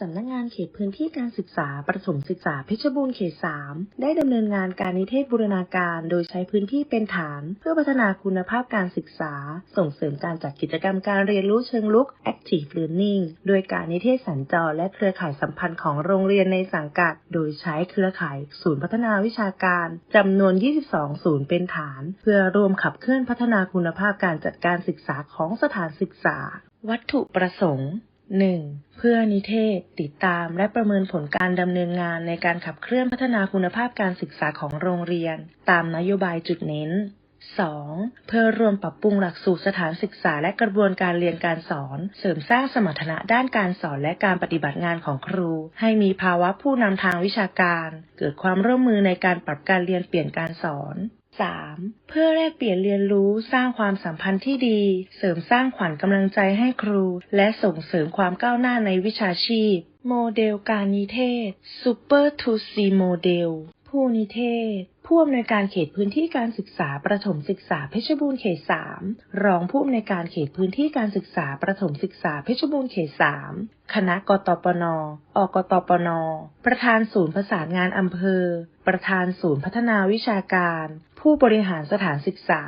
สำนักงานเขตพื้นที่การศึกษา ประถมศึกษาเพชรบูรณ์เขต 3 ได้ดำเนินงานการนิเทศบูรณาการ โดยใช้พื้นที่เป็นฐาน เพื่อพัฒนาคุณภาพการศึกษา ส่งเสริมการจัดกิจกรรมการเรียนรู้เชิงลุก Active Learning โดยการนิเทศสัญจรและเครือข่ายสัมพันธ์ของโรงเรียนในสังกัด โดยใช้เครือข่ายศูนย์พัฒนาวิชาการจำนวน 22 ศูนย์เป็นฐาน เพื่อรวมขับเคลื่อนพัฒนาคุณภาพการจัดการศึกษาของสถานศึกษา วัตถุประสงค์ 1. เพื่อนิเทศ ติดตามและประเมินผลการดำเนินงานในการขับเคลื่อนพัฒนาคุณภาพการศึกษาของโรงเรียน ตามนโยบายจุดเน้น 2. เพื่อรวมปรับปรุงหลักสูตรสถานศึกษาและกระบวนการเรียนการสอน เสริมสร้างสมรรถนะด้านการสอนและการปฏิบัติงานของครู ให้มีภาวะผู้นำทางวิชาการ เกิดความร่วมมือในการปรับการเรียนเปลี่ยนการสอน 3. เพื่อแลกเปลี่ยนเรียนรู้สร้างความสัมพันธ์ที่ดี เสริมสร้างขวัญกำลังใจให้ครู และส่งเสริมความก้าวหน้าในวิชาชีพ โมเดลการนิเทศ Super to C โมเดลผู้นิเทศ ผู้อำนวยการเขตพื้นที่การศึกษาประถมศึกษาเพชรบูรณ์เขต3รองผู้อำนวยการเขตพื้นที่การศึกษาประถมศึกษาเพชรบูรณ์เขต3คณะกตปน อกตปน ประธานศูนย์ประสานงานอำเภอ ประธานศูนย์พัฒนาวิชาการ ผู้บริหารสถานศึกษา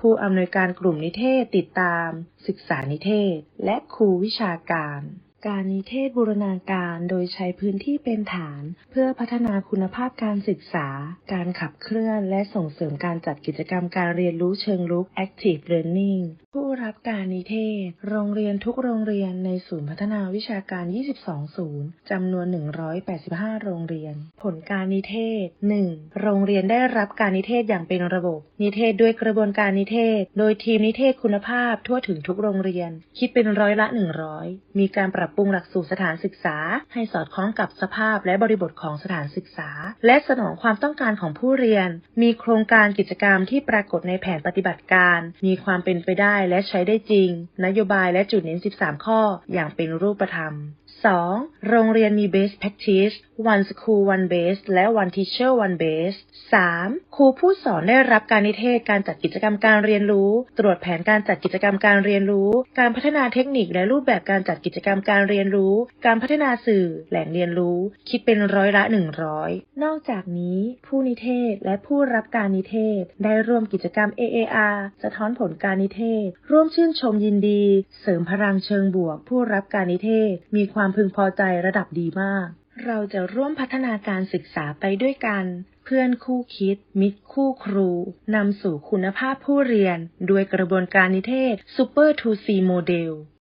ผู้อำนวยการกลุ่มนิเทศติดตาม ศึกษานิเทศ และครูวิชาการ การนิเทศบูรณาการโดยใช้พื้นที่เป็นฐาน เพื่อพัฒนาคุณภาพการศึกษา การขับเคลื่อนและส่งเสริมการจัดกิจกรรมการเรียนรู้เชิงลุก Active Learning ผู้ รับการนิเทศ โรงเรียนทุกโรงเรียนในศูนย์พัฒนาวิชาการ 22 ศูนย์จำนวน 185 โรงเรียน ผลการนิเทศ 1. โรงเรียนได้รับการนิเทศอย่างเป็นระบบ นิเทศด้วยกระบวนการนิเทศ โดยทีมนิเทศคุณภาพทั่วถึงทุกโรงเรียน คิดเป็นร้อยละ 100 มีการปรับปรุงหลักสูตรสถานศึกษา ให้สอดคล้องกับสภาพและบริบทของสถานศึกษา และสนองความต้องการของผู้เรียน มีโครงการกิจกรรมที่ปรากฏในแผนปฏิบัติการ มีความเป็นไปได้และใช้ได้จริง นโยบายและจุดเน้น 13 ข้ออย่างเป็นรูปธรรม 2. โรงเรียนมี best practice one school one base และ one teacher one base 3. ครูผู้สอนได้รับการนิเทศการจัดกิจกรรมการเรียนรู้ ตรวจแผนการจัดกิจกรรมการเรียนรู้ การพัฒนาเทคนิคและรูปแบบการจัดกิจกรรมการเรียนรู้ การพัฒนาสื่อ แหล่งเรียนรู้ คิดเป็นร้อยละ 100 นอกจากนี้ ผู้นิเทศและผู้รับการนิเทศ ได้ร่วมกิจกรรม AAR สะท้อนผลการนิเทศร่วมชื่นชมยินดี เสริมพลังเชิงบวก ผู้รับการนิเทศ มีความพึงพอใจระดับดีมาก เราจะร่วมพัฒนาการศึกษาไปด้วยกัน เพื่อนคู่คิด มิตรคู่ครูนำสู่คุณภาพผู้เรียน ด้วยกระบวนการนิเทศ Super 2C โมเดล